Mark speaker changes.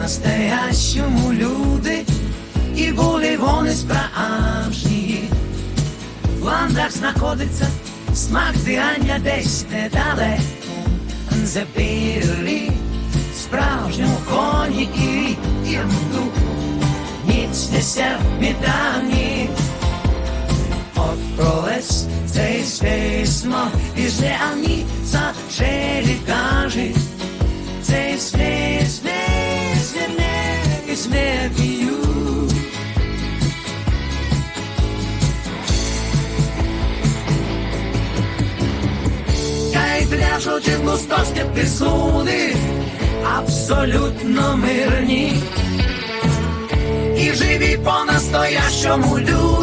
Speaker 1: по-настоящому люди, і були вони справжні. В ландах знаходиться смак дихання десь недалеко. Забили справжню коні і ірму. Nic несе метані. Хай в густості пісуни, абсолютно мирні. І живі по-настоящому люди,